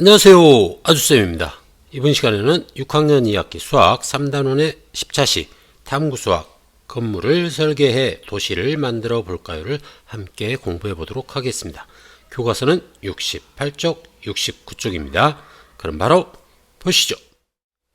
안녕하세요. 아주쌤입니다. 이번 시간에는 6학년 2학기 수학 3단원의 10차시 탐구 수학 건물을 설계해 도시를 만들어 볼까요를 함께 공부해 보도록 하겠습니다. 교과서는 68쪽, 69쪽입니다. 그럼 바로 보시죠.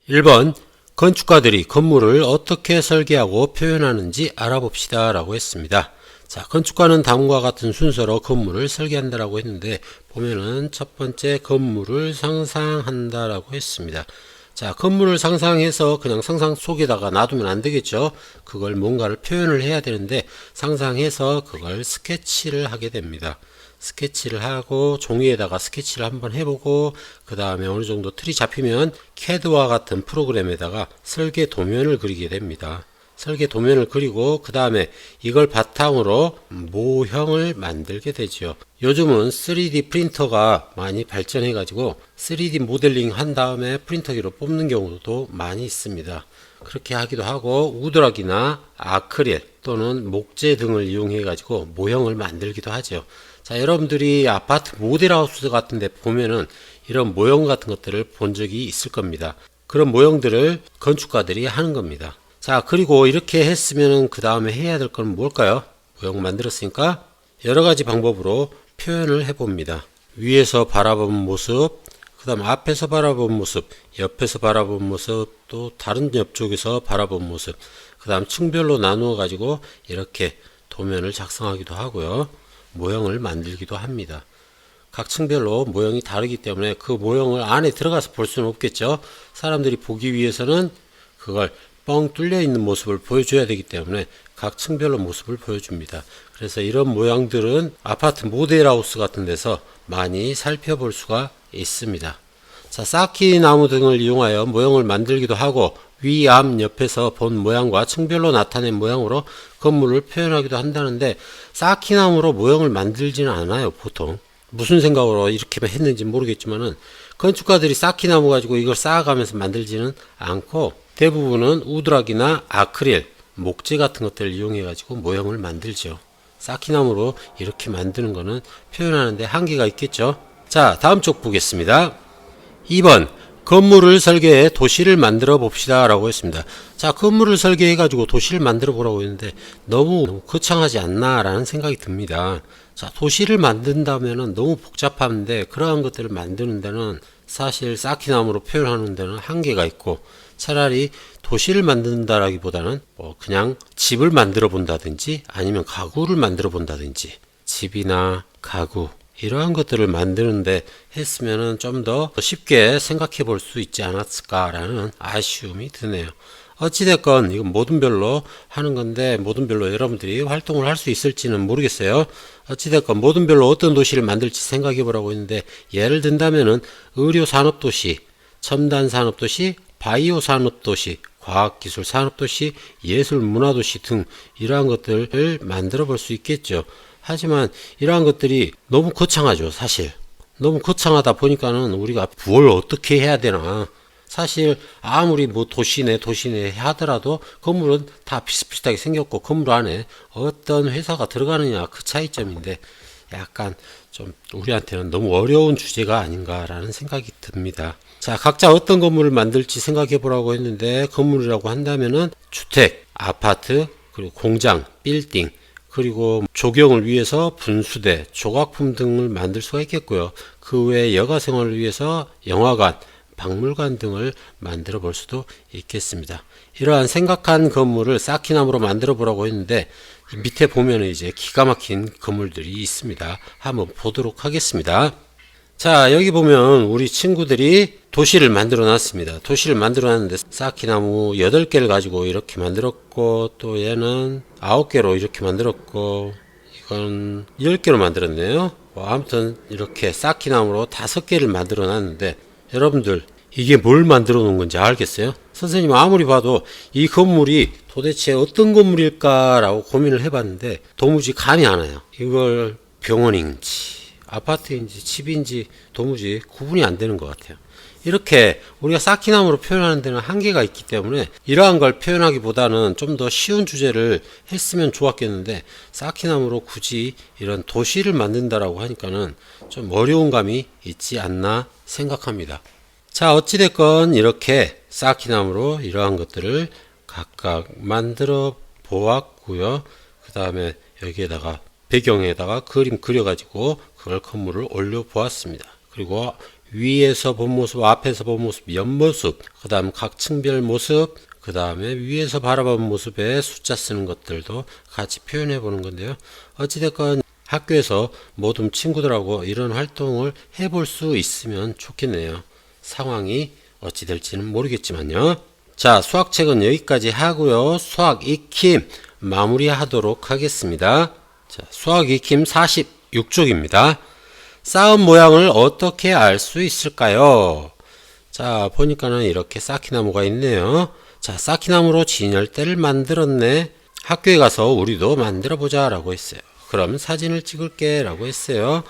1번 건축가들이 건물을 어떻게 설계하고 표현하는지 알아봅시다 라고 했습니다. 자, 건축가는 다음과 같은 순서로 건물을 설계한다라고 했는데 보면은 첫 번째 건물을 상상한다라고 했습니다. 자, 건물을 상상해서 그냥 상상 속에다가 놔두면 안 되겠죠. 그걸 뭔가를 표현을 해야 되는데 상상해서 그걸 스케치를 하게 됩니다. 스케치를 하고 종이에다가 스케치를 한번 해보고 그 다음에 어느 정도 틀이 잡히면 캐드와 같은 프로그램에다가 설계 도면을 그리게 됩니다. 설계 도면을 그리고 그 다음에 이걸 바탕으로 모형을 만들게 되죠. 요즘은 3D 프린터가 많이 발전해 가지고 3D 모델링 한 다음에 프린터기로 뽑는 경우도 많이 있습니다. 그렇게 하기도 하고 우드락이나 아크릴 또는 목재 등을 이용해 가지고 모형을 만들기도 하죠. 자, 여러분들이 아파트 모델하우스 같은 데 보면은 이런 모형 같은 것들을 본 적이 있을 겁니다. 그런 모형들을 건축가들이 하는 겁니다. 자, 그리고 이렇게 했으면은 그 다음에 해야 될 건 뭘까요? 모형 만들었으니까 여러 가지 방법으로 표현을 해봅니다. 위에서 바라보는 모습, 그 다음 앞에서 바라보는 모습, 옆에서 바라보는 모습, 또 다른 옆쪽에서 바라보는 모습, 그 다음 층별로 나누어 가지고 이렇게 도면을 작성하기도 하고요. 모형을 만들기도 합니다. 각 층별로 모형이 다르기 때문에 그 모형을 안에 들어가서 볼 수는 없겠죠. 사람들이 보기 위해서는 그걸 뻥 뚫려 있는 모습을 보여줘야 되기 때문에 각 층별로 모습을 보여줍니다. 그래서 이런 모양들은 아파트 모델하우스 같은 데서 많이 살펴볼 수가 있습니다. 자, 쌓기 나무 등을 이용하여 모형을 만들기도 하고 위, 앞, 옆에서 본 모양과 층별로 나타낸 모양으로 건물을 표현하기도 한다는데 쌓기 나무로 모형을 만들지는 않아요, 보통. 무슨 생각으로 이렇게 했는지 모르겠지만은 건축가들이 쌓기 나무 가지고 이걸 쌓아가면서 만들지는 않고 대부분은 우드락이나 아크릴, 목재 같은 것들을 이용해 가지고 모형을 만들죠. 쌓기나무로 이렇게 만드는 거는 표현하는데 한계가 있겠죠. 자, 다음 쪽 보겠습니다. 2번 건물을 설계해 도시를 만들어 봅시다 라고 했습니다. 자, 건물을 설계해 가지고 도시를 만들어 보라고 했는데 너무, 거창하지 않나 라는 생각이 듭니다. 자, 도시를 만든다면은 너무 복잡한데 그러한 것들을 만드는 데는 사실 쌓기나무로 표현하는 데는 한계가 있고 차라리 도시를 만든다라기보다는 뭐 그냥 집을 만들어 본다든지 아니면 가구를 만들어 본다든지 집이나 가구 이러한 것들을 만드는데 했으면은 좀 더 쉽게 생각해 볼 수 있지 않았을까라는 아쉬움이 드네요. 어찌됐건 이건 모든 별로 하는 건데 모든 별로 여러분들이 활동을 할 수 있을지는 모르겠어요. 어찌됐건 모든 별로 어떤 도시를 만들지 생각해 보라고 했는데 예를 든다면은 의료 산업 도시, 첨단 산업 도시, 바이오 산업 도시, 과학기술 산업 도시, 예술 문화 도시 등 이러한 것들을 만들어 볼 수 있겠죠. 하지만 이러한 것들이 너무 거창하죠, 사실. 너무 거창하다 보니까는 우리가 뭘 어떻게 해야 되나. 사실 아무리 뭐 도시네 도시네 하더라도 건물은 다 비슷비슷하게 생겼고 건물 안에 어떤 회사가 들어가느냐 그 차이점인데 약간 좀 우리한테는 너무 어려운 주제가 아닌가라는 생각이 듭니다. 자, 각자 어떤 건물을 만들지 생각해 보라고 했는데 건물이라고 한다면은 주택, 아파트, 그리고 공장, 빌딩, 그리고 조경을 위해서 분수대, 조각품 등을 만들 수가 있겠고요. 그 외에 여가 생활을 위해서 영화관, 박물관 등을 만들어 볼 수도 있겠습니다. 이러한 생각한 건물을 쌓기나무로 만들어 보라고 했는데 밑에 보면 이제 기가 막힌 건물들이 있습니다. 한번 보도록 하겠습니다. 자, 여기 보면 우리 친구들이 도시를 만들어 놨습니다. 도시를 만들어 놨는데 쌓기나무 8개를 가지고 이렇게 만들었고 또 얘는 9개로 이렇게 만들었고 이건 10개로 만들었네요. 뭐 아무튼 이렇게 쌓기나무로 5개를 만들어 놨는데 여러분들 이게 뭘 만들어 놓은 건지 알겠어요? 선생님 아무리 봐도 이 건물이 도대체 어떤 건물일까라고 고민을 해봤는데 도무지 감이 안 와요. 이걸 병원인지 아파트인지 집인지 도무지 구분이 안 되는 것 같아요. 이렇게 우리가 쌓기나무로 표현하는 데는 한계가 있기 때문에 이러한 걸 표현하기보다는 좀 더 쉬운 주제를 했으면 좋았겠는데 쌓기나무로 굳이 이런 도시를 만든다라고 하니까는 좀 어려운 감이 있지 않나 생각합니다. 자, 어찌됐건 이렇게 쌓기나무로 이러한 것들을 각각 만들어 보았고요. 그 다음에 여기에다가 배경에다가 그림 그려가지고 그걸 건물을 올려 보았습니다. 그리고 위에서 본 모습, 앞에서 본 모습, 옆모습, 그 다음 각 층별 모습, 그 다음에 위에서 바라본 모습에 숫자 쓰는 것들도 같이 표현해 보는 건데요. 어찌됐건 학교에서 모든 친구들하고 이런 활동을 해볼 수 있으면 좋겠네요. 상황이 어찌 될지는 모르겠지만요. 자, 수학책은 여기까지 하고요. 수학 익힘 마무리하도록 하겠습니다. 자, 수학 익힘 46쪽입니다. 쌓은 모양을 어떻게 알 수 있을까요? 자, 보니까는 이렇게 쌓기나무가 있네요. 자, 쌓기나무로 진열대를 만들었네. 학교에 가서 우리도 만들어 보자 라고 했어요. 그럼 사진을 찍을게 라고 했어요.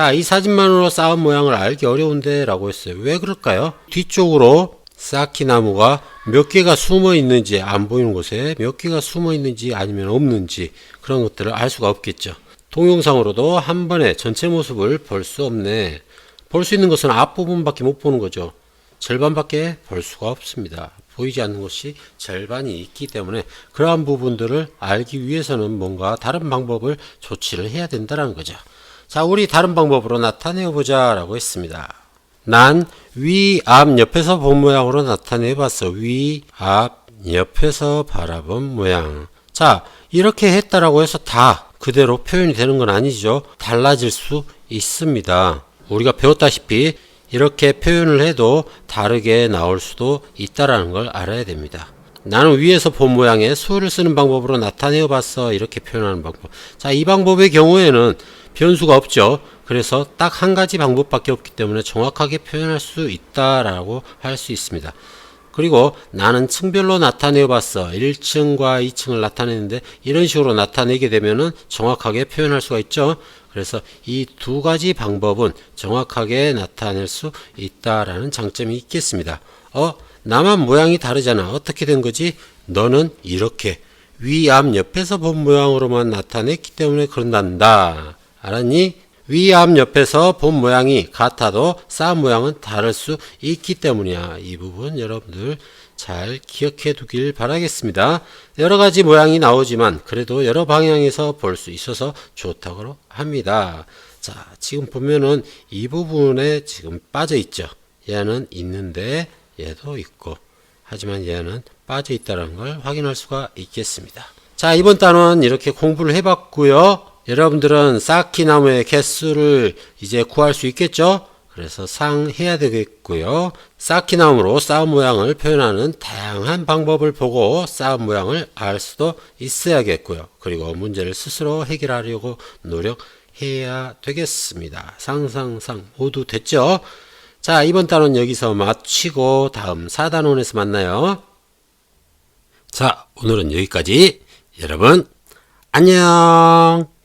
자, 이 사진만으로 쌓은 모양을 알기 어려운데 라고 했어요. 왜 그럴까요? 뒤쪽으로 쌓기나무가 몇 개가 숨어 있는지 안 보이는 곳에 몇 개가 숨어 있는지 아니면 없는지 그런 것들을 알 수가 없겠죠. 동영상으로도 한 번에 전체 모습을 볼 수 없네. 볼 수 있는 것은 앞부분밖에 못 보는 거죠. 절반밖에 볼 수가 없습니다. 보이지 않는 것이 절반이 있기 때문에 그러한 부분들을 알기 위해서는 뭔가 다른 방법을 조치를 해야 된다는 거죠. 자, 우리 다른 방법으로 나타내 보자 라고 했습니다. 난 위, 앞, 옆에서 본 모양으로 나타내 봤어. 위, 앞, 옆에서 바라본 모양. 자, 이렇게 했다라고 해서 다 그대로 표현이 되는 건 아니죠. 달라질 수 있습니다. 우리가 배웠다시피 이렇게 표현을 해도 다르게 나올 수도 있다라는 걸 알아야 됩니다. 나는 위에서 본 모양의 수를 쓰는 방법으로 나타내어 봤어. 이렇게 표현하는 방법. 자, 이 방법의 경우에는 변수가 없죠. 그래서 딱 한 가지 방법밖에 없기 때문에 정확하게 표현할 수 있다라고 할 수 있습니다. 그리고 나는 층별로 나타내어 봤어. 1층과 2층을 나타내는데 이런 식으로 나타내게 되면은 정확하게 표현할 수가 있죠. 그래서 이 두 가지 방법은 정확하게 나타낼 수 있다라는 장점이 있겠습니다. 어, 나만 모양이 다르잖아. 어떻게 된 거지? 너는 이렇게 위, 앞, 옆에서 본 모양으로만 나타냈기 때문에 그런단다. 알았니? 위, 앞, 옆에서 본 모양이 같아도 쌓은 모양은 다를 수 있기 때문이야. 이 부분 여러분들 잘 기억해 두길 바라겠습니다. 여러 가지 모양이 나오지만 그래도 여러 방향에서 볼 수 있어서 좋다고 합니다. 자, 지금 보면은 이 부분에 지금 빠져 있죠. 얘는 있는데 얘도 있고 하지만 얘는 빠져 있다는 걸 확인할 수가 있겠습니다. 자, 이번 단원 이렇게 공부를 해봤고요. 여러분들은 쌓기나무의 개수를 이제 구할 수 있겠죠? 그래서 상해야 되겠고요. 쌓기나무로 쌓은 모양을 표현하는 다양한 방법을 보고 쌓은 모양을 알 수도 있어야겠고요. 그리고 문제를 스스로 해결하려고 노력해야 되겠습니다. 상상상 모두 됐죠? 자, 이번 단원 여기서 마치고 다음 4단원에서 만나요. 자, 오늘은 여기까지. 여러분, 안녕!